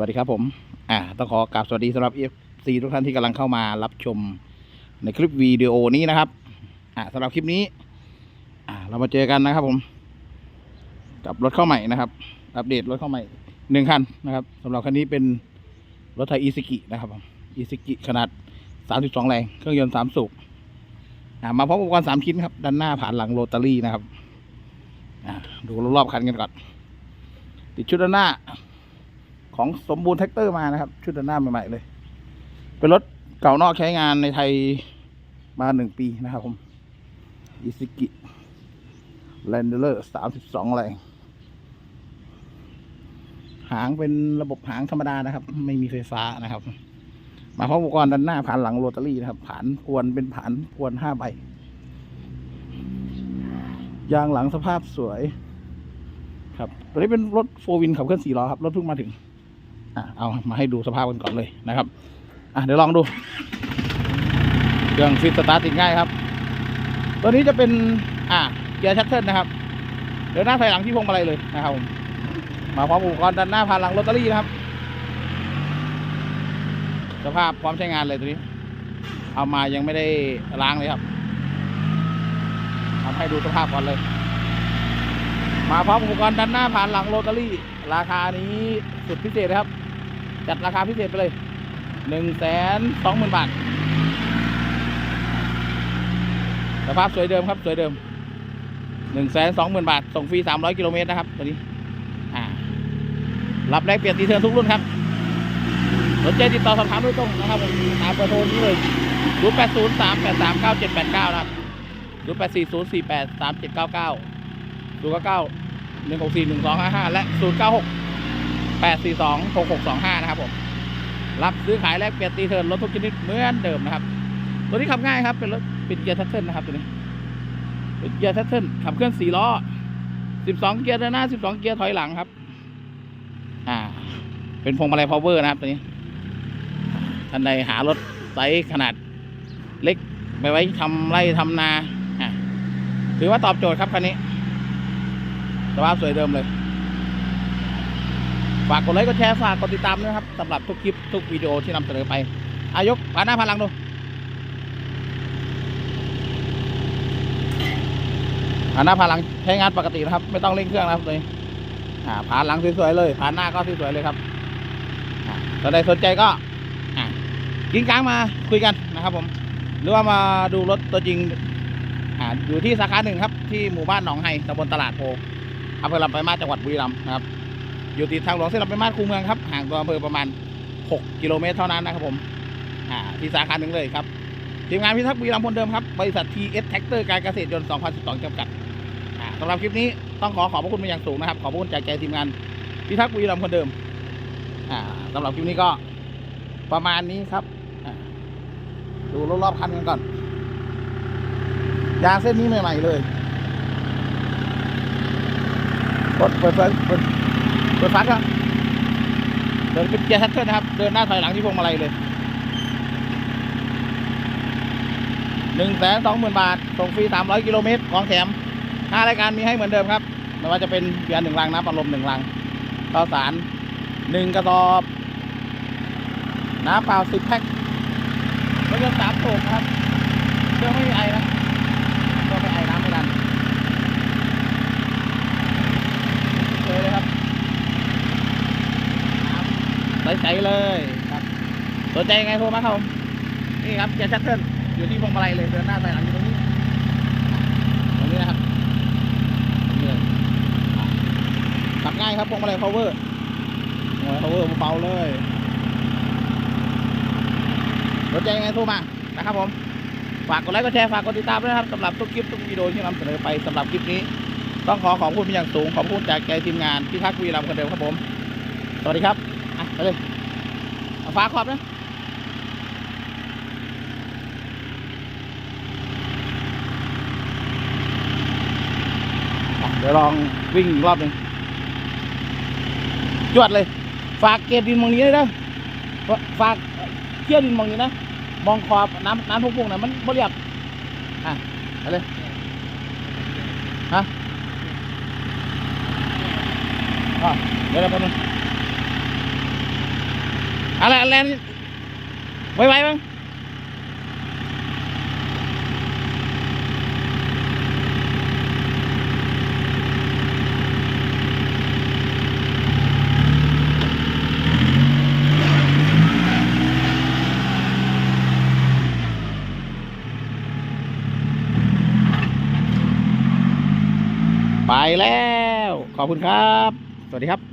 วัสดีครับผม อ่า ต้องขอกราบสวัสดีสำหรับ FC ทุกท่านที่กำลังเข้ามารับชมในคลิปวิดีโอนี้นะครับ อ่าสำหรับคลิปนี้ อ่า เรามาเจอกันนะครับผม กับรถเข้าใหม่นะครับ อัปเดตรถเข้าใหม่หนึ่งคันนะครับสำหรับคันนี้เป็นรถไทยอีซิกินะครับผมอีซิกิขนาด 32 แรง เครื่องยนต์ 3 สูบ อ่า มาพร้อมอุปกรณ์ 3 ชิ้นครับ ด้านหน้าผ่านหลังโรตารี่นะครับ อ่า ดูรอบๆคันกันก่อน ติดชุดด้านหน้า ของสมบูรณ์แท็กเตอร์มานะครับ ชุดด้านหน้าใหม่ๆเลย เป็นรถเก่านอกใช้งานในไทยมาหนึ่งปีนะครับผมอิซิกิแลนเดอร์สามสิบสองแรง หางเป็นระบบหางธรรมดานะครับ ไม่มีไฟฟ้านะครับ มาพร้อมอุปกรณ์ด้านหน้าผ่านหลังโรตารี่นะครับ ผ่านพวนเป็นผ่านพวนห้าใบ ยางหลังสภาพสวย ครับ ตัวนี้เป็นรถโฟวินขับเคลื่อนสี่ล้อครับ รถเพิ่งมาถึง อะเอามาให้ดูสภาพกันก่อนเลยนะครับอะเดี๋ยวลองดูเครื่องฟิตสตาร์ทติดง่ายครับ ตัวนี้จะเป็นอะเกียร์ชัตเทิลนะครับ เดี๋ยวหน้าถอยหลังที่พวงมาลัยเลยนะครับผมมาพร้อมอุปกรณ์ด้านหน้าผ่านหลังโรตารี่นะครับ สภาพพร้อมใช้งานเลยตัวนี้ เอามายังไม่ได้ล้างเลยครับทำให้ดูสภาพก่อนเลย มาพร้อมอุปกรณ์ด้านหน้าผ่านหลังโรตารี่ ราคานี้สุดพิเศษนะครับ จัดราคาพิเศษไปเลยหนึ่งแสนสองหมื่นบาทสภาพสวยเดิมครับสวยเดิมหนึ่งแสนสองหมื่นบาท ส่งฟรีสามร้อยกิโลเมตรนะครับตัวนี้อ่ารับแลกเปลี่ยนตีเทิร์นทุกรุ่นครับสนใจติดต่อสอบถามโดยตรงนะครับผมตามเบอร์โทรนี้เลยศูนย์แปดศูนย์สามแปดสามเก้าเจ็ดแปดเก้านะครับศูนย์แปดสี่ศูนย์สี่แปดสามเจ็ดเก้าเก้าศูนย์เก้าเก้าหนึ่งหกสี่หนึ่งสองห้าห้าและศูนย์เก้าหก แปดสี่สองหกหกสองห้านะครับผมรับซื้อขายแลกเปลี่ยนตีเทิร์นรถทุกชนิดเหมือนเดิมนะครับ ตัวนี้ขับง่ายครับ เป็นรถป็นเกียร์ทัตเทิลนะครับตัวนี้ป็นเกียร์ทัตเทิลขับเคลื่อนสี่ล้อสิบสองเกียร์ด้านหน้าสิบสองเกียร์ถอยหลังครับ อ่า เป็นพวงมาลัยพาวเวอร์นะครับตัวนี้ท่านใดหารถไซส์ขนาดเล็กไปไว้ทำไร่ทำนา ถือว่าตอบโจทย์ครับคันนี้สภาพสวยเดิมเลย ฝากกดไลค์กดแชร์ฝากกดติดตามด้วยครับสำหรับทุกคลิปทุกวิดีโอที่นำเสนอไปอายกผ่านหน้าผาหลังดูผ่านหน้าผ่านหลังใช้งานปกตินะครับ ไม่ต้องเร่งเครื่องนะครับตัวนี้อ่าผ่านหลังสวยๆเลยผ่านหน้าก็สวยๆเลยครับถ้าใดสนใจก็กินกลางมาคุยกันนะครับ ผม หรือว่ามาดูรถตัวจริงออยู่ที่สาขาหนึ่งครับ ที่หมู่บ้านหนองไฮตำบลตลาดโพอำเภอลำปลายมาจังหวัดบุรีรัมย์นะครับ อยู่ติดทางหลวงเส้นลำปลายมาสคูเมืองครับห่างตัวอำเภอประมาณ 6 กิโลเมตรเท่านั้นนะครับผมอ่าที่สาขาหนึ่งเลยครับทีมงานพิทักษ์บุรีรัมย์คนเดิมครับบริษัท TS Tractor การเกษตรยนต์ 2012จำกัดอ่าสำหรับคลิปนี้ต้องขอขอบพระคุณเป็นอย่างสูงนะครับ ขอบพระคุณจากใจทีมงานพิทักษ์บุรีรัมย์คนเดิมอ่าสำหรับคลิปนี้ก็ประมาณนี้ครับดูรอบๆคันกันก่อน ยางเส้นนี้ใหม่ๆเลยกดเปิดเปิดเปิด เปิดฟัดครับ เดินเป็นเกียร์ทัตเทิลนะครับ เดินหน้าถอยหลังที่พวงมาลัยเลยหนึ่งแสนสองหมื่นบาท ส่งฟรีสามร้อยกิโลเมตร ของแถมห้ารายการมีให้เหมือนเดิมครับ ไม่ว่าจะเป็นเบียร์หนึ่งลังน้ำปัดลมหนึ่งลังข้าวสารหนึ่งกระสอบ น้ำเปล่าสิบแพ็ครถยนต์สามโถงครับ เครื่องไม่มีไอนะเครื่องไม่ไอน้ำไม่ดันเจอเลยครับ ใสๆ เลยครับสนใจยังไงโทรมาครับผมนี่ครับเกียร์ชัตเทิลอยู่ที่พวงมาลัยเลยเดินหน้าถอยหลังอยู่ตรงนี้ตรงนี้นะครับตรงนี้เลยขับง่ายครับพวงมาลัย power พวงมาลัย power เบาๆเลยสนใจยังไงโทรมานะครับผมฝากกดไลค์กดแชร์ฝากกดติดตามด้วยนะครับสำหรับทุกคลิปทุกวิดีโอที่นำเสนอไปสำหรับคลิปนี้ ต้องขอขอบคุณเป็นอย่างสูงขอบคุณจากใจทีมงานพิทักษ์วีรัมย์คนเดิมครับผม สวัสดีครับ อะไปเลย เอาฟ้าขอบนะอะเดี๋ยวลองวิ่งรอบหนึ่งจวดเลย ฝากเกตดินมองนี้เลยนะฝากเที่ยวดินมองนี้นะมองขอบน้ำน้ำพุ่งๆนะมันบ่เรียบอะไปเลยฮะอะเดี๋ยวเราไปบนึง อะไรอะไรไว้ไว้บ้างไปแล้ว ขอบคุณครับ สวัสดีครับ